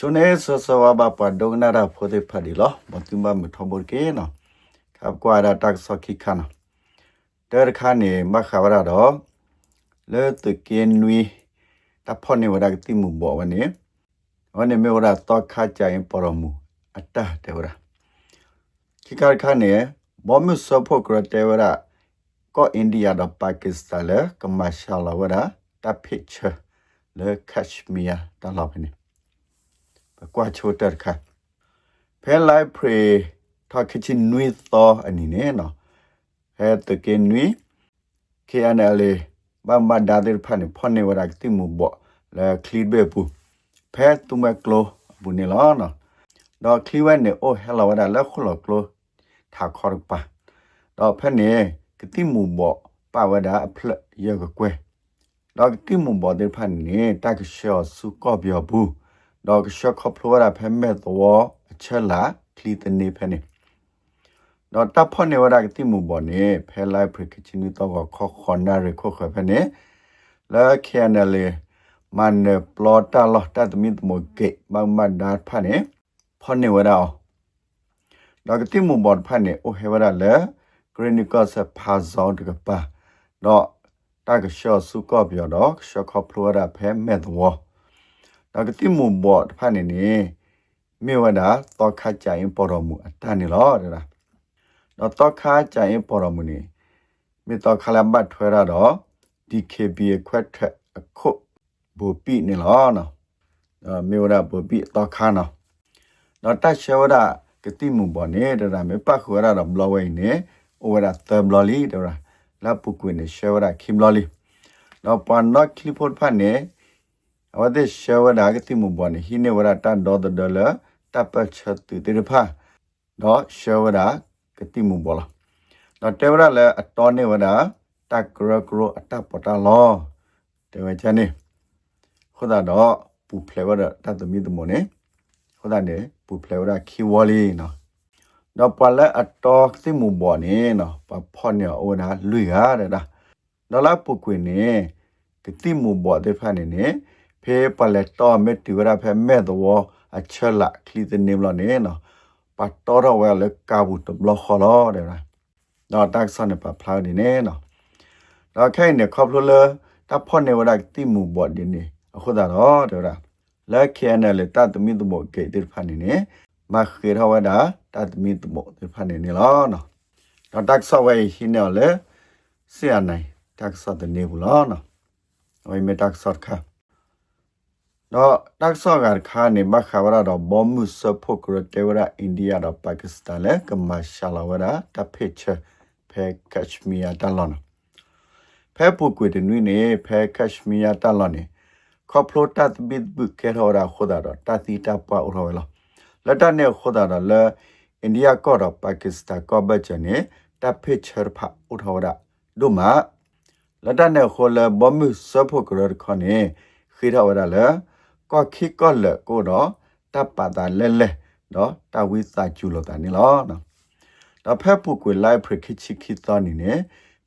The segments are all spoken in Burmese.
ชนเอสสวาบาปดงนาราพอดพอดีลอมันตุมบามุทบเกนอครับกว่าดาตักสกิคันเดอร์คานี่มาขาวราดอเลตึกเกนนุยตะพอนี่วดาติมุบ่วันนี้วันนี้เมวราตอคาใจปรมูอัตตะเดวราคิการคานี่บ่มุสพกระเตวราก็อินเดียดอปากีสถานเลกมาชาลาวราตะพิชเลคัชเมียตลอดไปนี่ กว่าโชเตอร์ค่ะเพลไลพรีทอคิชินนุยต่ออันนี้เนี่ยเนาะเฮตเกนนุย KNL ဘာမဒါဒေဖာနေဖောနေဝရကတိမှုဘောလဲခလီဘေပူဖဲတူမကလိုဘူးနေလောနော်တော့ခလီဝဲနေအိုဟဲလာဝရလဲခလကလိုထာခေါ်ပါတော့ဖဲနေကတိမှုဘောပါဝဒအဖလရကကွဲတော့ကတိမှုဘောဒေဖာနေတက်ရှောစုကောပြောဘူးတော့ရှော့ခေါပလိုရဖဲမဲ့တော့အချက်လာခလီတနေဖဲနေတော့တပ်ဖို့နေဝရကတိမှုဘောနေဖဲလိုက်ဖရကချီနီတော့ခေါခေါ်နာရခေါခေါ်ဖဲနေလာခဲနလေမန်ပလောတာလောတတ်မီတမကေမမဒါဖာနေဖောနေဝရအောင်တော့ကတိမှုဘောဖာနေအိုဟေဝရလေဂရနီကောဆဖာဇောတကပါတော့တကရှောစုကောပြောတော့ရှောခေါပလိုရဖဲမဲ့တော့ တော့ကတိမှုဘောဖာနေနေမြေဝဒတော့ခါကြရင်ပေါ်တော်မူအတန်နေလောတဲ့လားတော့တော့ခါကြရင်ပေါ်တော်မူနေမြေတော့ခလဘတ်ထွဲရတော့ DKB ခွက်ထက်အခုဘူပိနေလောနော်အဲမြေဝဒဘူပိတော့ခါနော်တော့တရှေဝဒကတိမှုပေါ်နေတဲ့ဒါမေပတ်ခွေရတော့ဘလဝိနေဩဝဒသဘလလီတဲ့လာပုကွေနေရှေဝဒခိမလလီတော့ပန်တော့ခလီဖို့ဖတ်နေ အဝဒရှေဝဒကတိမှုပေါ်နေဟိနေဝဒတန်တော့ဒေါ်လာတပ်ပတ်ချက်တူတေဖာတော့ရှေဝဒကတိမှုပေါ်လာတော့တေဝရလည်းအတော်နေဝဒတက်ကရကရအတပတာလောတေဝချနေခဒတော့ပူဖလေဝဒတတ်သမီးတမနေခဒနေပူဖလေဝဒခီဝလီနော်တော့ပလက်အတော်သိမှုပေါ်နေနော်ပဖော့နေအိုနာလူရတဲ့ဒါတော့လာပုကွေနေကတိမှုပေါ်တဲ့ဖာနေနေ ဖေးပလက်တော်မေတီဝရဖဲမဲ့တော့အချက်လာခလီတဲ့နေမလို့နေနော်ပတ်တော်တော့ဝဲလေကာဘူးတဘလခေါ်လို့တဲ့လားတော့တက်ဆန်နေပဖလာနေနေနော်တော့ခိုင်နေခေါပလိုလာတဖော့နေဝရတိမှုပေါ်ဒီနေအခုဒါတော့တဲ့လားလက်ခဲနဲ့လေတတ်သမီးတမို့ကေတိဖာနေနေမခေရဝဒတတ်သမီးတမို့တိဖာနေနေလောနော်တော့တက်ဆော့ဝဲဟင်းနော်လေဆီယနိုင်တက်ဆော့တဲ့နေဘူးလောနော်ဝိမေတက်ဆော့ခါ တော့တက်ဆော့ကခါနေမခါဝရတော့ဘောမှုစဖို့ကရတေဝရအိန္ဒိယတော့ပါကစ္စတန်လေကမရှာလာဝရတဖိချဖဲကက်ရှမီယာတလောနော်ဖဲပုကွေတနွိနေဖဲကက်ရှမီယာတလောနေခေါပလိုတတ်ဘစ်ဘုကေရောရာခိုဒါတော့တတိတပွားဥရောလောလက်တနဲ့ခိုဒါတော့လေအိန္ဒိယကောတော့ပါကစ္စတန်ကောဘချနေတဖိချရဖဥရောရာဒုမာလက်တနဲ့ခိုလဘမှုစဖို့ကရခနေခိရဝရလေ ก็คิดก็เลยก็ดอตับปาตาเล่เล่ดอตาวิสาจูโลตานี่ลอนะดอแพ้ปุกวยไลพริคิชิคิตอนนี่เนี่ย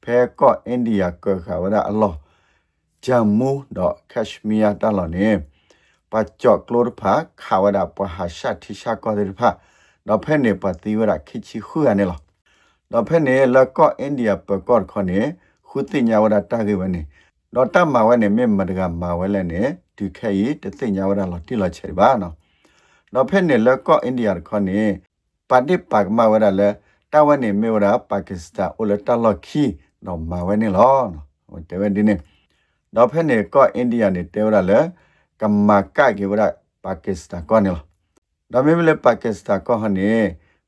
แพ้ก็อินเดียเกิดข่าวว่าอัลลอฮ์จามูดอแคชเมียร์ตลอดเนี่ยปัจจอกโลดพาข่าวว่าปะหาชาติชาก็ได้พาดอแพ้เนี่ยปฏิวัติคิชิขัวนี่ลอดอแพ้เนี่ยแล้วก็อินเดียเปิดก่อนคนนี้คุติญาวดาตาคือวันนี้ดอตัมาวันเนี่ย တော့တမဝဲနေမြင့်မတကမာဝဲလဲနေဒီခက်ရီတသိညာဝရလောတိလောချေပါနော်တော့ဖက်နေလက်ကော့အိန္ဒိယခေါနေပါတိပါကမဝရလဲတဝဲနေမေဝရပါကစ္စတန်အိုလတလခီတော့မာဝဲနေလောနော်တဝဲဒီနေတော့ဖက်နေကော့အိန္ဒိယနေတဲဝရလဲကမ္မကကေဝရပါကစ္စတန်ကောနေလောတော့မေမလဲပါကစ္စတန်ကောဟနေ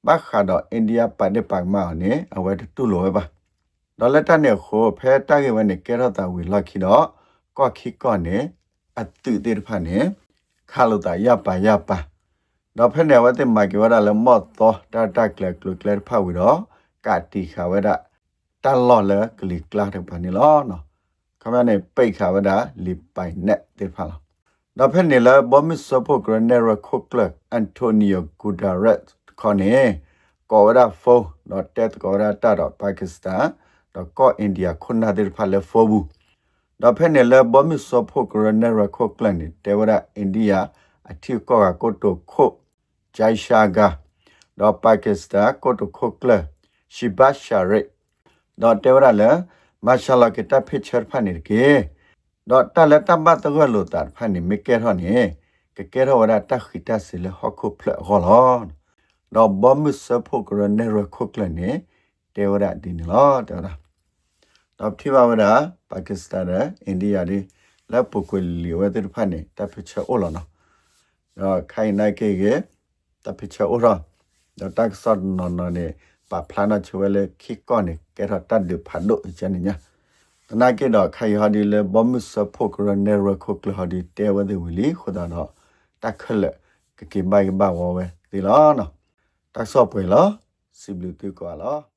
ဘခါတော့အိန္ဒိယပါတိပါကမဟနေအဝဲတူလောပဲပါ တော့လက်တနေခိုဖဲတိုက်ဝဲနေကဲရတာဝီလခီတော့ကောခီကောနေအတုတေဖာနေခါလို့တာရပါရပါတော့ဖက်နေဝတ်တဲ့မိုက်ကဝရလမော့တော့တာတက်ကလကလကလဖာဝီတော့ကတိခါဝဒတလော်လကလီကလာတဲ့ပါနေလောနော်ခမနေပိတ်ခါဝဒလီပိုင်နဲ့တေဖာလောတော့ဖက်နေလဘောမစ်စပိုဂရနေရခုကလအန်တိုနီယိုဂူဒါရက်ခေါနေကောဝဒဖိုတော့တက်ကောရတာတော့ပါကစ္စတန် တော့ကောအိန္ဒိယခုနာတေဖာလေဖိုဘူးဒါဖက်နေလဘောမစ်စောဖို့ကရနရခောကလန်တေဝရအိန္ဒိယအထီကောကကိုတိုခိုဂျိုင်ရှာဂါဒေါ်ပါကစ္စတန်ကိုတိုခိုကလရှိဘရှာရိဒေါ်တေဝရလမာရှာလာကတဖိချာဖာနေကေဒေါ်တလက်တဘတ်တရလိုတာဖာနေမကေရဟနေကကေရဝရတခိတစီလဟခုဖလဂလောဒေါ်ဘမစဖိုကရနေရခုကလနေတေဝရဒီနလောတေဝရ တော့ဖြစ်ပါဝရပါကစ္စတန်နဲ့အိန္ဒိယဒီလက်ပုကွေလီဝဲတဲ့ဖာနေတဖိချာအိုလောနော်တော့ခိုင်နိုင်ကေကေတဖိချာအိုရောတော့တက်ဆော့နော်နော်နေပါဖလာနာချွဲလေခိကောနေကေရတတ်ဒီဖတ်လို့ချနေညာတနာကေတော့ခိုင်ဟာဒီလေဘမစဖိုကရနေရခုကလဟာဒီတေဝတဲ့ဝလီခဒါတော့တက်ခလကကေဘိုင်ဘာဝဲဒီလားနော်တက်ဆော့ပွဲလားစီဘလူတူကွာလား